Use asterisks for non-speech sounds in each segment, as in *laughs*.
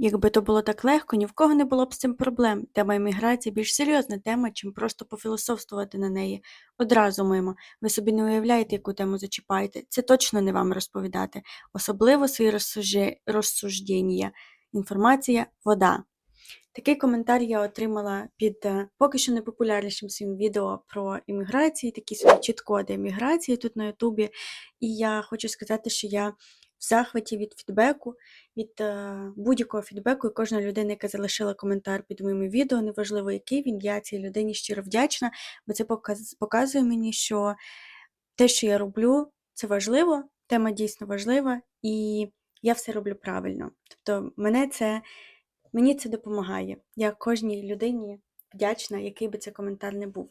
Якби то було так легко, ні в кого не було б з цим проблем. Тема імміграції більш серйозна тема, чим просто пофілософствувати на неї. Одразу мимо. Ви собі не уявляєте, яку тему зачіпаєте. Це точно не вам розповідати. Особливо свої розсужє... розсуждення. Інформація вода. Такий коментар я отримала під е, поки що непопулярнішим своїм відео про імміграцію, такі собі чіткоди імміграції тут на Ютубі. І я хочу сказати, що я в захваті від фідбеку, від е, будь-якого фідбеку, і кожна людина, яка залишила коментар під моїм відео, неважливо, який він, я цій людині щиро вдячна, бо це показує мені, що те, що я роблю, це важливо, тема дійсно важлива, і я все роблю правильно. Тобто, мене це, мені це допомагає. Я кожній людині вдячна, який би це коментар не був.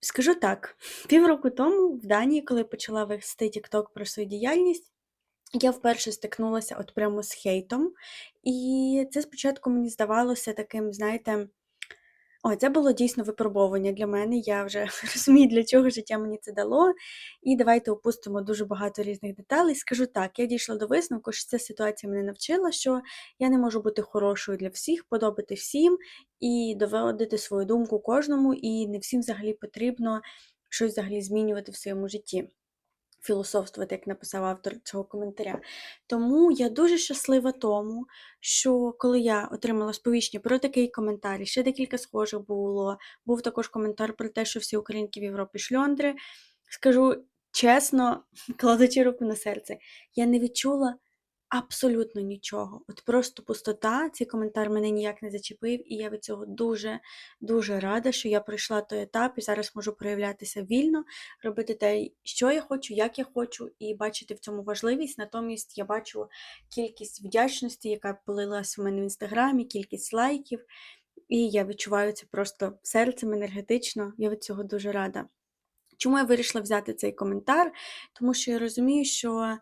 Скажу так, півроку тому в Данії, коли почала вести TikTok про свою діяльність, я вперше стикнулася от прямо з хейтом. І це спочатку мені здавалося таким, знаєте, ой, це було дійсно випробовування для мене. Я вже *laughs* розумію, для чого життя мені це дало. І давайте опустимо дуже багато різних деталей. Скажу так, я дійшла до висновку, що ця ситуація мене навчила, що я не можу бути хорошою для всіх, подобати всім і доводити свою думку кожному, і не всім взагалі потрібно щось взагалі змінювати в своєму житті. Філософствувати, як написав автор цього коментаря. Тому я дуже щаслива тому, що коли я отримала сповіщення про такий коментар, ще декілька схожих було, був також коментар про те, що всі українки в Європі шльондри. Скажу чесно, *laughs* кладучи руку на серце, я не відчула абсолютно нічого. От просто пустота. Цей коментар мене ніяк не зачепив, і я від цього дуже дуже рада, що я пройшла той етап і зараз можу проявлятися вільно, робити те, що я хочу, як я хочу, і бачити в цьому важливість. Натомість я бачу кількість вдячності, яка полилась у мене в інстаграмі, кількість лайків, і я відчуваю це просто серцем енергетично. Я від цього дуже рада. Чому я вирішила взяти цей коментар? Тому що я розумію, що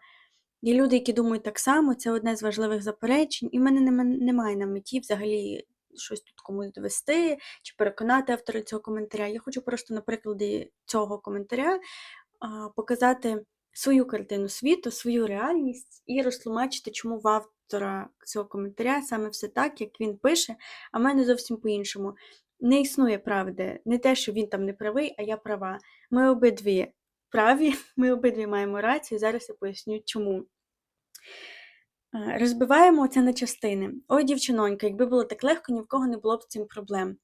є люди, які думають так само, це одне з важливих заперечень, і в мене немає на меті взагалі щось тут комусь довести чи переконати автора цього коментаря. Я хочу просто на прикладі цього коментаря показати свою картину світу, свою реальність і розтлумачити, чому в автора цього коментаря саме все так, як він пише, а в мене зовсім по-іншому. Не існує правди, не те, що він там не правий, а я права. Ми обидві праві, *laughs* ми обидві маємо рацію. Зараз я поясню, чому. Розбиваємо це на частини. Ой, дівчинонька, якби було так легко, ні в кого не було б з цим проблем.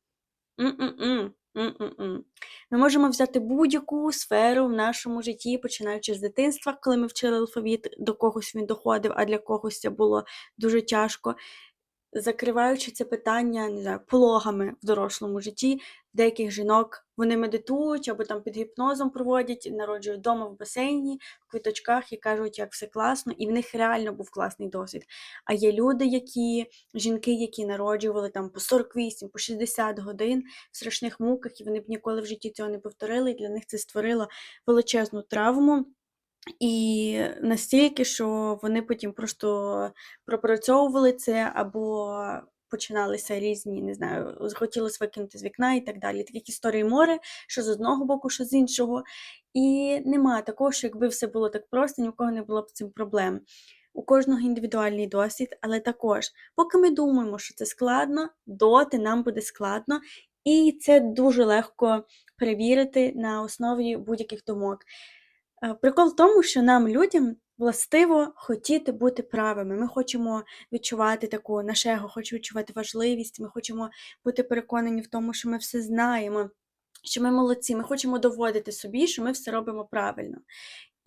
М-м-м, м-м-м. Ми можемо взяти будь-яку сферу в нашому житті, починаючи з дитинства, коли ми вчили алфавіт, до когось він доходив, а для когось це було дуже тяжко. Закриваючи це питання, не знаю, пологами в дорослому житті, деяких жінок вони медитують або там під гіпнозом проводять, народжують вдома в басейні, в квіточках і кажуть, як все класно, і в них реально був класний досвід. А є люди, які жінки, які народжували там по 48, по 60 годин в страшних муках, і вони б ніколи в житті цього не повторили, і для них це створило величезну травму. І настільки, що вони потім просто пропрацьовували це або починалися різні, не знаю, захотілося викинути з вікна і так далі. Таких історій море, що з одного боку, що з іншого. І нема такого, що якби все було так просто, ні в кого не було б цим проблем. У кожного індивідуальний досвід, але також, поки ми думаємо, що це складно, доти нам буде складно, і це дуже легко перевірити на основі будь-яких думок. Е, Прикол в тому, що нам, людям, властиво хотіти бути правими. Ми хочемо відчувати таку нашего, хочемо хоче відчувати важливість, ми хочемо бути переконані в тому, що ми все знаємо, що ми молодці, ми хочемо доводити собі, що ми все робимо правильно.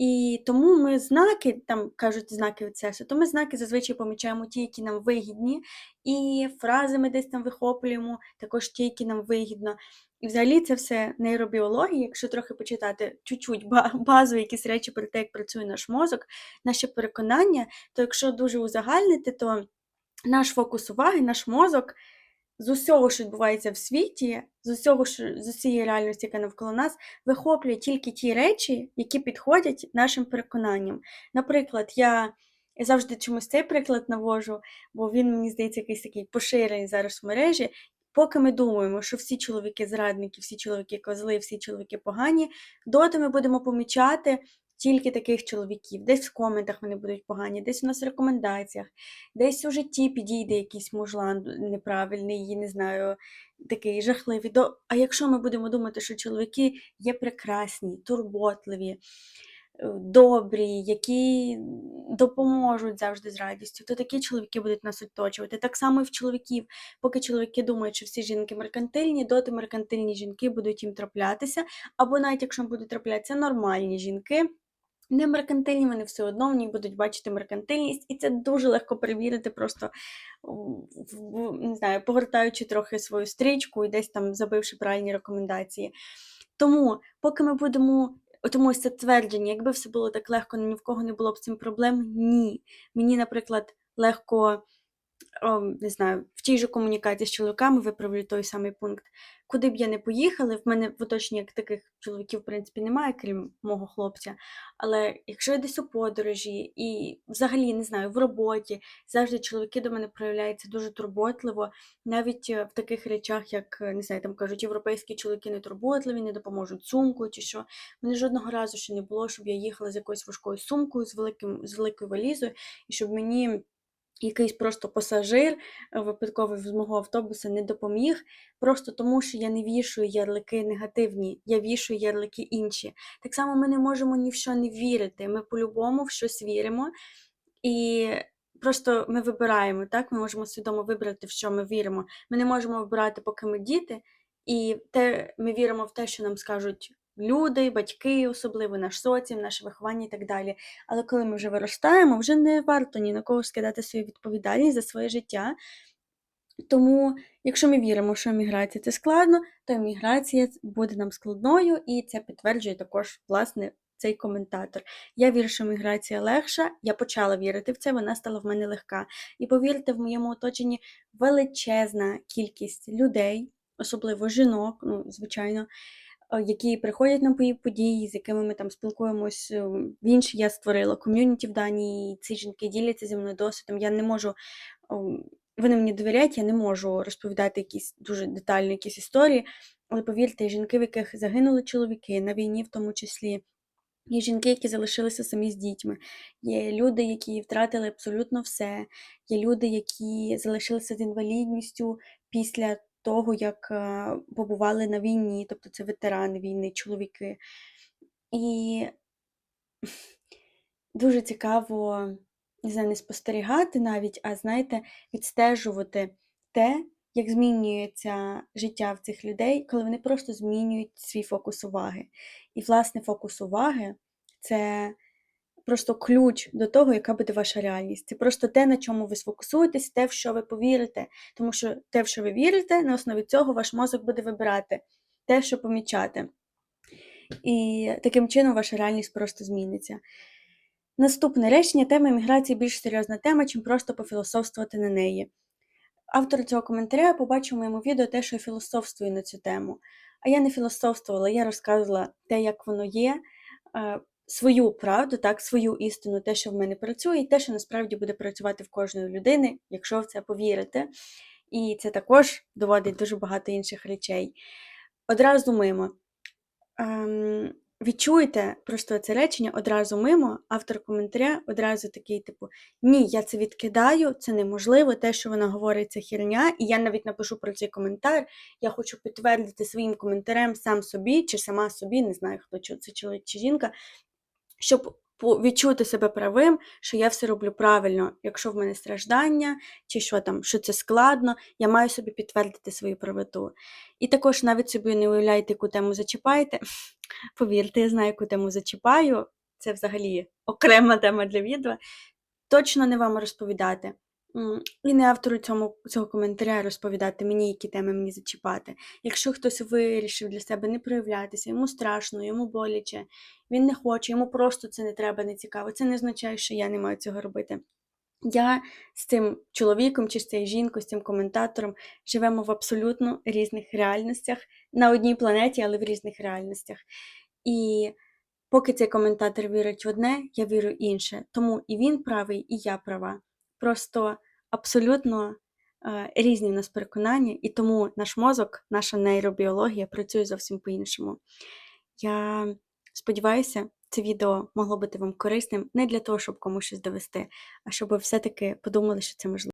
І тому ми знаки, там кажуть знаки відсесу, то ми знаки зазвичай помічаємо ті, які нам вигідні, і фрази ми десь там вихоплюємо, також ті, які нам вигідно. І взагалі це все нейробіологія, якщо трохи почитати чуть-чуть ба- базові якісь речі про те, як працює наш мозок, наше переконання, то якщо дуже узагальнити, то наш фокус уваги, наш мозок з усього, що відбувається в світі, з усього, що з усієї реальності, яка навколо нас, вихоплює тільки ті речі, які підходять нашим переконанням. Наприклад, я. Завжди чомусь цей приклад навожу, бо він, мені здається, якийсь такий поширений зараз в мережі. Поки ми думаємо, що всі чоловіки зрадники, всі чоловіки козли, всі чоловіки погані, доти ми будемо помічати тільки таких чоловіків. Десь в коментах вони будуть погані, десь у нас в рекомендаціях, десь у житті підійде якийсь мужлан неправильний, не знаю, такий жахливий. До... А якщо ми будемо думати, що чоловіки є прекрасні, турботливі, е, добрі, які допоможуть завжди з радістю, то такі чоловіки будуть нас оточувати. Так само і в чоловіків. Поки чоловіки думають, що всі жінки меркантильні, доти меркантильні жінки будуть їм траплятися, або навіть якщо будуть траплятися нормальні жінки. Не меркантильні, вони все одно в них будуть бачити меркантильність, і це дуже легко перевірити, просто не знаю, погортаючи трохи свою стрічку і десь там забивши правильні рекомендації. Тому, поки ми будемо. Тому ось це твердження, якби все було так легко, ні в кого не було б цим проблем. Ні. Мені, наприклад, легко о, не знаю, в тій же комунікації з чоловіками виправлю той самий пункт. Куди б я не поїхала, в мене в оточенні як таких чоловіків, в принципі, немає, крім мого хлопця. Але якщо я десь у подорожі і взагалі не знаю, в роботі, завжди чоловіки до мене проявляються дуже турботливо, навіть е, в таких речах, як е, не знаю, там кажуть, європейські чоловіки не турботливі, не допоможуть сумкою чи що. Мене жодного разу ще не було, щоб я їхала з якоюсь важкою сумкою, з великим з великою валізою, і щоб мені якийсь просто пасажир е, випадковий з мого автобуса не допоміг, просто тому що я не вішую ярлики негативні, я вішую ярлики інші. Так само ми не можемо ні в що не вірити. Ми по-любому в щось віримо. І просто ми вибираємо, так? Ми можемо свідомо вибрати, в що ми віримо. Ми не можемо вибирати, поки ми діти, і те, ми віримо в те, що нам скажуть люди, батьки, особливо наш соціум, наше виховання і так далі. Але коли ми вже виростаємо, вже не варто ні на кого скидати свою відповідальність за своє життя. Тому, якщо ми віримо, що еміграція це складно, то еміграція буде нам складною, і це підтверджує також, власне, цей коментатор. Я вірю, що міграція легша, я почала вірити в це, вона стала в мене легка. І повірте, в моєму оточенні величезна кількість людей, особливо жінок, ну, звичайно, які приходять на мої події, з якими ми там спілкуємось. е, В іншій я створила ком'юніті в Данії, ці жінки діляться зі мною досвідом. Я не можу. Вони мені довіряють, я не можу розповідати якісь дуже детальні якісь історії, але повірте, жінки, в яких загинули чоловіки на війні, в тому числі. Є жінки, які залишилися самі з дітьми, є люди, які втратили абсолютно все, є люди, які залишилися з інвалідністю після того, як е, побували на війні, тобто це ветерани війни, чоловіки. І дуже цікаво, не знаю, не спостерігати навіть, а знаєте, відстежувати те, як змінюється життя в цих людей, коли вони просто змінюють свій фокус уваги. І, власне, фокус уваги це просто ключ до того, яка буде ваша реальність. Це просто те, на чому ви сфокусуєтесь, те, в що ви повірите. Тому що те, в що ви вірите, на основі цього ваш мозок буде вибирати те, що помічати. І таким чином ваша реальність просто зміниться. Наступне речення тема імміграції більш серйозна тема, чим просто пофілософствувати на неї. Автор цього коментаря побачив у моєму відео те, що я філософствую на цю тему. А я не філософствувала, я розказувала те, як воно є, е, свою правду, так, свою істину, те, що в мене працює, і те, що насправді буде працювати в кожної людини, якщо в це повірити. І це також доводить дуже багато інших речей. Одразу мимо. Ем, відчуєте просто це речення одразу мимо, автор коментаря одразу такий, типу, ні, я це відкидаю, це неможливо, те, що вона говорить, це херня, і я навіть напишу про цей коментар. Я хочу підтвердити своїм коментарем сам собі чи сама собі, не знаю, хто це чоловік чи жінка, щоб відчути себе правим, що я все роблю правильно, якщо в мене страждання, чи що там, що це складно, я маю собі підтвердити свою правоту. І також навіть собі не уявляйте, яку тему зачіпаєте. *laughs* Повірте, я знаю, яку тему зачіпаю. Це взагалі окрема тема для відео. Точно не вам розповідати. І не автору цьому, цього коментаря розповідати мені, які теми мені зачіпати. Якщо хтось вирішив для себе не проявлятися, йому страшно, йому боляче, він не хоче, йому просто це не треба, не цікаво. Це не означає, що я не маю цього робити. Я з цим чоловіком чи з цією жінкою, з цим коментатором живемо в абсолютно різних реальностях, на одній планеті, але в різних реальностях. І поки цей коментатор вірить в одне, я вірю інше. Тому і він правий, і я права. Просто абсолютно е, різні в нас переконання, і тому наш мозок, наша нейробіологія працює зовсім по-іншому. Я сподіваюся, це відео могло бути вам корисним не для того, щоб комусь щось довести, а щоб ви все-таки подумали, що це можливо.